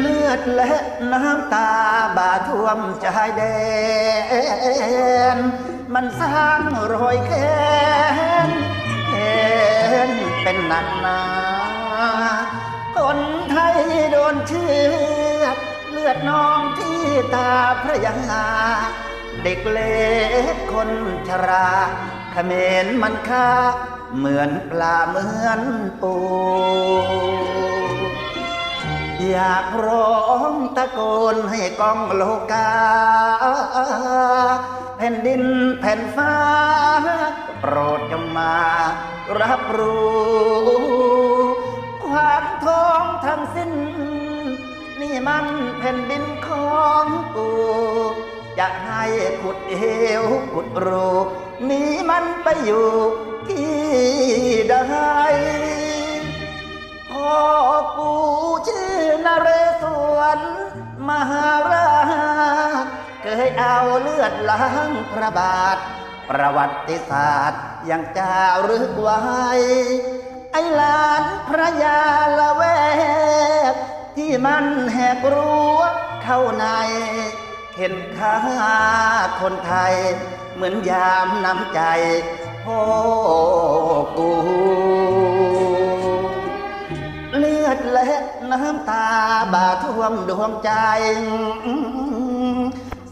เลือดและน้ำตาบาท่วมใจแดน มันสร้างรอยแค้นแค้นเป็นหนักหนา คนไทยโดนเชือดเลือดนองที่ตาพระยาเด็กเล็กคนชราเขมรมันค่าเหมือนปลาเหมือนปู อยากร้องตะโกนให้กองโลกา แผ่นดินแผ่นฟ้า โปรดจงมารับรู้ ความท้องทั้งสิ้น นี่มันแผ่นดินของกูจะให้ขุดเหวขุดรูหนีมันไปอยู่ที่ใดพ่อ เรศวรมหาราชเคยเอาเลือดล้างพระบาท ประวัติศาสตร์ยังจารึกไว้ ไอ้หลานพระยาละแวก ที่มันแหกรั้วเข้าใน เห็นค่าคนไทย เหมือนยามน้ำใจพ่อกู ท่วมดวงใจ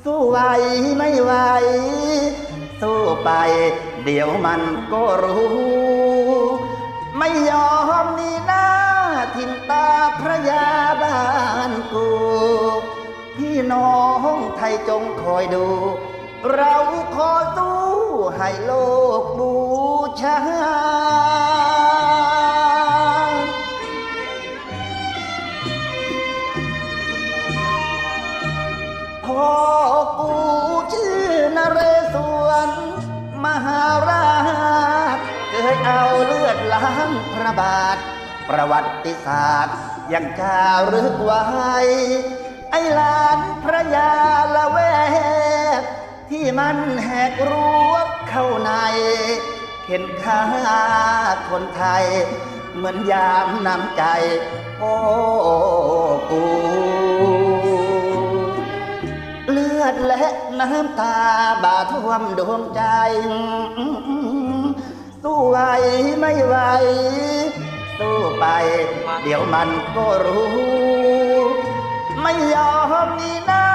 สู้ไหวไม่ไหว สู้ไป เดี๋ยวมันก็รู้ ไม่ยอมนี่หน้าทิมตาพระยาบ้านกู พี่น้องไทยจงคอยดู เราขอสู้ให้โลกบูชา ล้างพระบาท ประวัติศาสตร์ยังจารึกไว้ไอ้ลานพระยาละแวกที่มันแหกรั้วเข้าใน เข็นฆ่าคนไทย เหมือนยามน้ำใจโอ้กูเลือดและน้ำตาบาท่วมดวงใจ สู้ไหวไม่ไหว สู้ไป เดี๋ยวมันก็รู้ ไม่ยอมหนี่หน้า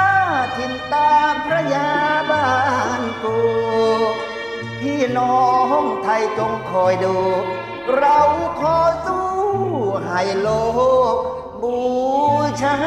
ทินตาพระยาบ้านกูพี่น้องไทยจงคอยดู เราขอสู้ให้โลกบูชา